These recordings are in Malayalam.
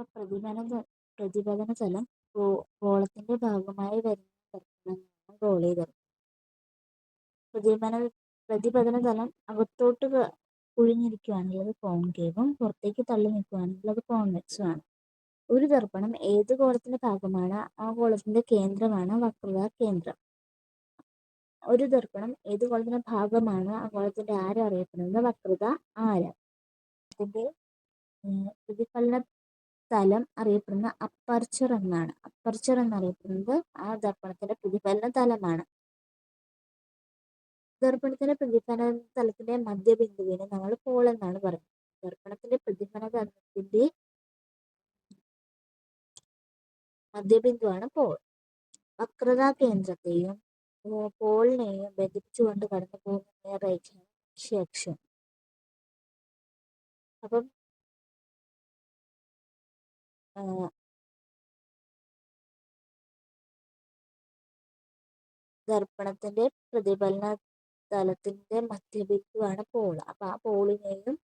അപ്പോൾ പ്രതിഫലന പ്രതിഫലന തലം ഗോളത്തിന്റെ ഭാഗമായി വരുന്ന ഗോളീകൾ പ്രതിഫലന പ്രതിഫലന തലം അകത്തോട്ട് കുഴിഞ്ഞിരിക്കുകയാണെങ്കിൽ അത് കോൺകേവും പുറത്തേക്ക് തള്ളി നിൽക്കുകയാണെങ്കിൽ അത് കോൺവെക്സും ആണ് ഒരു ദർപ്പണം ഏത് ഗോളത്തിന്റെ ഭാഗമാണ് ആ ഗോളത്തിന്റെ കേന്ദ്രമാണ് വക്രത കേന്ദ്രം. ഒരു ദർപ്പണം ഏത് ഗോളത്തിന്റെ ഭാഗമാണ് ആ ഗോളത്തിന്റെ ആരം അറിയപ്പെടുന്നത് വക്രത ആരം. അതിന്റെ പ്രതിഫലന തലം അറിയപ്പെടുന്ന അപ്പർച്ചർ എന്നാണ്. അപ്പർച്ചർ എന്നറിയപ്പെടുന്നത് ആ ദർപ്പണത്തിന്റെ പ്രതിഫലന തലമാണ്. ദർപ്പണത്തിന്റെ പ്രതിഫലന തലത്തിന്റെ മധ്യബിന്ദുവിനെ നമ്മൾ പോൾ എന്നാണ് പറയുന്നത്. ദർപ്പണത്തിന്റെ പ്രതിഫലന തലത്തിന്റെ മധ്യബിന്ദുവാണ് പോൾ വക്രതാ കേന്ദ്രത്തെയും പോളിനെയും ബന്ധിപ്പിച്ചുകൊണ്ട് കടന്നു പോകുന്ന നേർരേഖയാണ് അക്ഷം. അപ്പം ദർപ്പണത്തിന്റെ പ്രതിഫലന തലത്തിന്റെ മധ്യബിന്ദുവാണ് പോൾ. അപ്പൊ ആ പോളിനെയും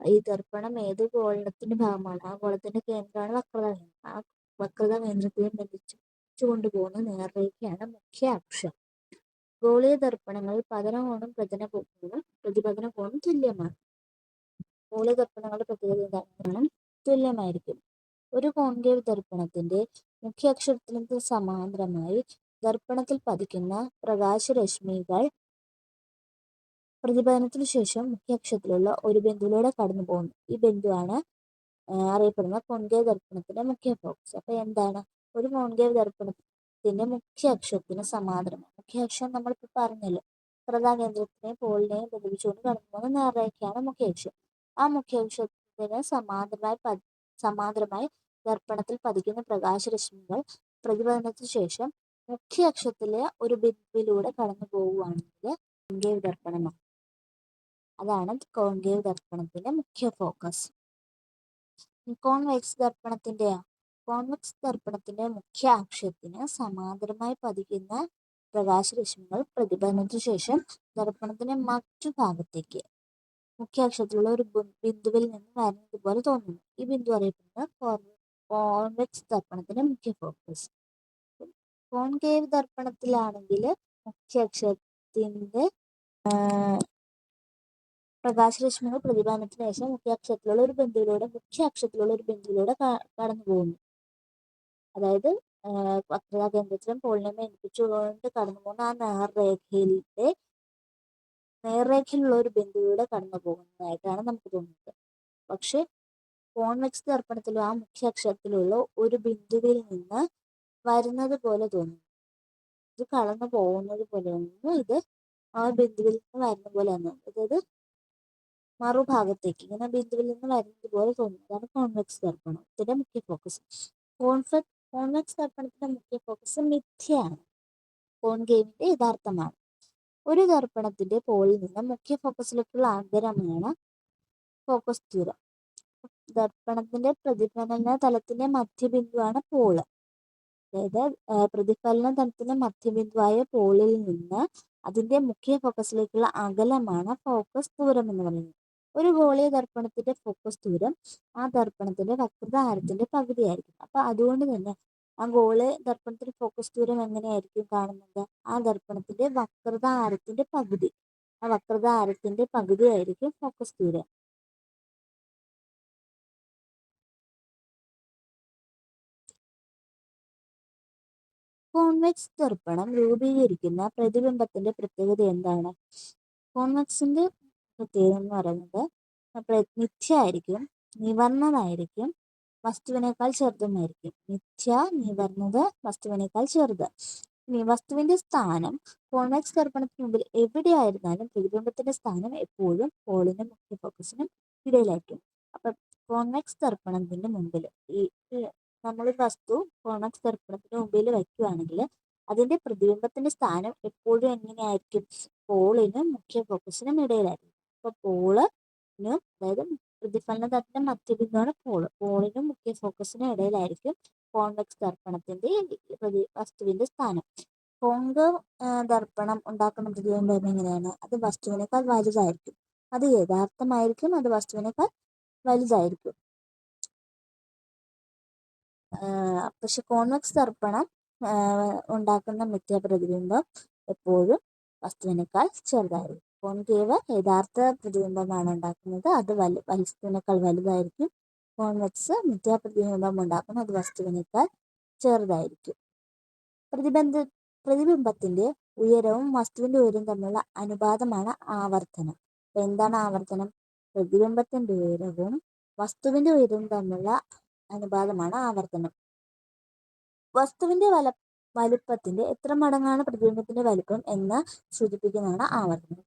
ഈ ദർപ്പണം ഏത് ഗോളത്തിന്റെ ഭാഗമാണ്? ആ ഗോളത്തിന്റെ കേന്ദ്രമാണ് വക്രത ആ വക്രത കേന്ദ്രത്തെയും ബന്ധിച്ചു കൊണ്ടുപോകുന്ന നേർരേഖയാണ് മുഖ്യ അക്ഷം. ഗോളീയ ദർപ്പണങ്ങളിൽ പതനകോണും പ്രതലകോണും പ്രതിപതന കോണും തുല്യമാണ്. ഗോളീയ ദർപ്പണങ്ങളുടെ പ്രത്യേകത തുല്യമായിരിക്കും. ഒരു കോൺകേവ് ദർപ്പണത്തിന്റെ മുഖ്യ അക്ഷത്തിന് സമാന്തരമായി ദർപ്പണത്തിൽ പതിക്കുന്ന പ്രകാശരശ്മികൾ പ്രതിഫലനത്തിനു ശേഷം മുഖ്യ അക്ഷത്തിലുള്ള ഒരു ബിന്ദുവിലൂടെ കടന്നു പോകുന്നു. ഈ ബിന്ദുവാണ് അറിയപ്പെടുന്ന കോൺകേവ് ദർപ്പണത്തിന്റെ മുഖ്യ ഫോക്കസ് അപ്പൊ എന്താണ്? ഒരു കോൺകേവ് ദർപ്പണത്തിന്റെ മുഖ്യ അക്ഷത്തിന് സമാന്തരമാണ്. മുഖ്യ അക്ഷം നമ്മളിപ്പോ പറഞ്ഞല്ലോ. കേന്ദ്രത്തിനെയും പോളിനെയും ബന്ധിപ്പിച്ചുകൊണ്ട് കടന്നു പോകുന്ന നേർരേഖയാണ് മുഖ്യ അക്ഷം ആ മുഖ്യ അക്ഷത്തിന് സമാന്തരമായി സമാന്തരമായി ദർപ്പണത്തിൽ പതിക്കുന്ന പ്രകാശരശ്മികൾ പ്രതിഫലനത്തിന് ശേഷം മുഖ്യ അക്ഷത്തിലെ ഒരു ബിന്ദുവിലൂടെ കടന്നു പോവുകയാണെങ്കിൽ കോൺകേവ് ദർപ്പണമാണ് അതാണ് കോൺകേവ് ദർപ്പണത്തിന്റെ മുഖ്യ ഫോക്കസ്. കോൺവെക്സ് ദർപ്പണത്തിന്റെയോ കോൺവെക്സ് ദർപ്പണത്തിന്റെ മുഖ്യ അക്ഷത്തിന് സമാന്തരമായി പതിക്കുന്ന പ്രകാശരശ്മികൾ പ്രതിഫലനത്തിന് ശേഷം ദർപ്പണത്തിന്റെ മറ്റു ഭാഗത്തേക്ക് മുഖ്യ അക്ഷത്തിലുള്ള ഒരു ബിന്ദുവിൽ നിന്ന് വരുന്നതുപോലെ തോന്നുന്നു. ഈ ബിന്ദു അറിയപ്പെടുന്നത് കോൺവെക്സ് ദർപ്പണത്തിന്റെ മുഖ്യ ഫോക്കസ് കോൺകേവ് ദർപ്പണത്തിലാണെങ്കിൽ മുഖ്യ അക്ഷത്തിന്റെ പ്രകാശരശ്മികൾ പ്രതിഭാനത്തിന് ശേഷം മുഖ്യ അക്ഷത്തിലുള്ള ഒരു ബിന്ദുവിലൂടെ മുഖ്യ അക്ഷത്തിലുള്ള ഒരു ബിന്ദുവിലൂടെ കടന്നു പോകുന്നു. അതായത് വക്രതാ കേന്ദ്രത്തിലും പോളിനെ ബന്ധിപ്പിച്ചുകൊണ്ട് കടന്നു പോകുന്ന ആ നേർരേഖയിലെ നേർരേഖയിലുള്ള ഒരു ബിന്ദുവിലൂടെ കടന്നു പോകുന്നതായിട്ടാണ് നമുക്ക് തോന്നുന്നത്. പക്ഷെ കോൺവെക്സ് ദർപ്പണത്തിലും ആ മുഖ്യ അക്ഷരത്തിലുള്ള ഒരു ബിന്ദുവിൽ നിന്ന് വരുന്നത് പോലെ തോന്നുന്നു. ഇത് കടന്നു പോകുന്നത് പോലെ തോന്നുന്നു ഇത് ആ ബിന്ദുവിൽ നിന്ന് വരുന്ന പോലെ ആണ് അതായത് മറുഭാഗത്തേക്ക് ഇങ്ങനെ ബിന്ദുവിൽ നിന്ന് വരുന്നത് പോലെ തോന്നുന്നു. അതാണ് കോൺവെക്സ് ദർപ്പണത്തിന്റെ മുഖ്യ ഫോക്കസ്. കോൺഫെക്സ് കോൺവെക്സ് ദർപ്പണത്തിന്റെ മുഖ്യ ഫോക്കസ് മിഥ്യയാണ്. കോൺഗെയിമിന്റെ യഥാർത്ഥമാണ്. ഒരു ദർപ്പണത്തിന്റെ പോളിൽ നിന്ന് മുഖ്യ ഫോക്കസിലേക്കുള്ള അന്തരമാണ് ഫോക്കസ് ദൂരം ദർപ്പണത്തിന്റെ പ്രതിഫലന തലത്തിന്റെ മധ്യബിന്ദുവാണ് പോൾ. അതായത് പ്രതിഫലന തലത്തിന്റെ മധ്യബിന്ദുവായ പോളിൽ നിന്ന് അതിന്റെ മുഖ്യ ഫോക്കസിലേക്കുള്ള അകലമാണ് ഫോക്കസ് ദൂരം എന്ന് പറയുന്നത്. ഒരു ഗോളീയ ദർപ്പണത്തിന്റെ ഫോക്കസ് ദൂരം ആ ദർപ്പണത്തിന്റെ വക്രത ആരത്തിന്റെ പകുതിയായിരിക്കും. അപ്പൊ അതുകൊണ്ട് തന്നെ ആ ഗോൾ ദർപ്പണത്തിന്റെ ഫോക്കസ് ദൂരം എങ്ങനെയായിരിക്കും കാണുന്നത്? ആ ദർപ്പണത്തിന്റെ വക്രത ആരത്തിന്റെ പകുതി. ആ വക്രത ആരത്തിന്റെ പകുതിയായിരിക്കും ഫോക്കസ് ദൂരം. കോൺവെക്സ് ദർപ്പണം രൂപീകരിക്കുന്ന പ്രതിബിംബത്തിന്റെ പ്രത്യേകത എന്താണ്? കോൺവെക്സിന്റെ പ്രത്യേകത എന്ന് പറയുന്നത് നിത്യമായിരിക്കും നിവർന്നതായിരിക്കും വസ്തുവിനേക്കാൾ ചെറുതുമായിരിക്കും. മിഥ്യ നിവർന്നത് വസ്തുവിനേക്കാൾ ചെറുത്. ഇനി വസ്തുവിന്റെ സ്ഥാനം കോൺവെക്സ് ദർപ്പണത്തിന് മുമ്പിൽ എവിടെയായിരുന്നാലും പ്രതിബിംബത്തിന്റെ സ്ഥാനം എപ്പോഴും പോളിനും മുഖ്യ ഫോക്കസിനും ഇടയിലായിരിക്കും. അപ്പം കോൺവെക്സ് ദർപ്പണത്തിന്റെ മുമ്പിൽ ഈ നമ്മളൊരു വസ്തു കോൺവെക്സ് ദർപ്പണത്തിന് മുമ്പിൽ വയ്ക്കുകയാണെങ്കിൽ അതിന്റെ പ്രതിബിംബത്തിന്റെ സ്ഥാനം എപ്പോഴും എങ്ങനെയായിരിക്കും? പോളിനും മുഖ്യ ഫോക്കസിനും ഇടയിലായിരിക്കും. അപ്പൊ പോളിനും അതായത് പ്രതിഫലന തട്ടിന്റെ മധ്യബിന്ദുവാണ് പോൾ. പോളിനും മുഖ്യ ഫോക്കസിനും ഇടയിലായിരിക്കും കോൺവെക്സ് ദർപ്പണത്തിന്റെ വസ്തുവിന്റെ സ്ഥാനം. കോൺകേവ് ദർപ്പണം ഉണ്ടാക്കുന്ന പ്രതിബിംബം എങ്ങനെയാണ്? അത് വസ്തുവിനേക്കാൾ വലുതായിരിക്കും. അത് യഥാർത്ഥമായിരിക്കും അത് വസ്തുവിനേക്കാൾ വലുതായിരിക്കും. പക്ഷെ കോൺവെക്സ് ദർപ്പണം ഉണ്ടാക്കുന്ന മിഥ്യ പ്രതിബിംബം എപ്പോഴും വസ്തുവിനേക്കാൾ ചെറുതായിരിക്കും. കോൺകേവ് യഥാർത്ഥ പ്രതിബിംബമാണ് ഉണ്ടാക്കുന്നത്. അത് വലു വസ്തുവിനേക്കാൾ വലുതായിരിക്കും. കോൺവെക്സ് മിഥ്യാപ്രതിബിംബം ഉണ്ടാക്കുന്നത് അത് വസ്തുവിനേക്കാൾ ചെറുതായിരിക്കും. പ്രതിബന്ധ പ്രതിബിംബത്തിന്റെ ഉയരവും വസ്തുവിന്റെ ഉയരവും തമ്മിലുള്ള അനുപാതമാണ് ആവർത്തനം. എന്താണ് ആവർത്തനം? പ്രതിബിംബത്തിന്റെ ഉയരവും വസ്തുവിന്റെ ഉയരവും തമ്മിലുള്ള അനുപാതമാണ് ആവർത്തനം. വസ്തുവിന്റെ വല വലുപ്പത്തിന്റെ എത്ര മടങ്ങാണ് പ്രതിബിംബത്തിന്റെ വലുപ്പം എന്ന് സൂചിപ്പിക്കുന്നതാണ് ആവർത്തനം.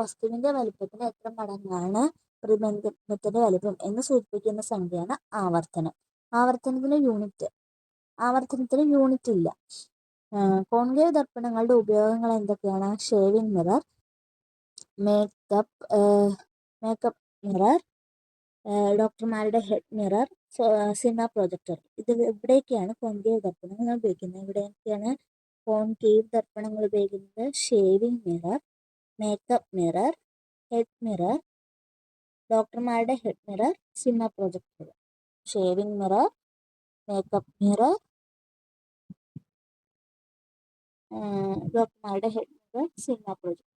വസ്തുവിന്റെ വലുപ്പത്തിന് എത്ര മടങ്ങാണ് പ്രതിബന്ധത്തിന്റെ വലുപ്പം എന്ന് സൂചിപ്പിക്കുന്ന സംഖ്യയാണ് ആവർത്തനം. ആവർത്തനത്തിന് യൂണിറ്റ് ആവർത്തനത്തിന് യൂണിറ്റ് ഇല്ല. കോൺകേവ് ദർപ്പണങ്ങളുടെ ഉപയോഗങ്ങൾ എന്തൊക്കെയാണ്? Shaving mirror makeup makeup mirror ഡോക്ടർമാരുടെ ഹെഡ് മിറർ സിനിമ പ്രൊജക്ടർ ഇത് ഇവിടെയൊക്കെയാണ് കോൺകേവ് ദർപ്പണങ്ങൾ ഉപയോഗിക്കുന്നത്. ഇവിടെയൊക്കെയാണ് കോൺകേവ് ദർപ്പണങ്ങൾ ഉപയോഗിക്കുന്നത്. Shaving mirror makeup mirror head mirror ഡോക്ടർമാരുടെ head mirror cinema projector shaving mirror makeup mirror ഡോക്ടർമാരുടെ ഹെഡ് മിറർ സിനിമ പ്രൊജക്ടർ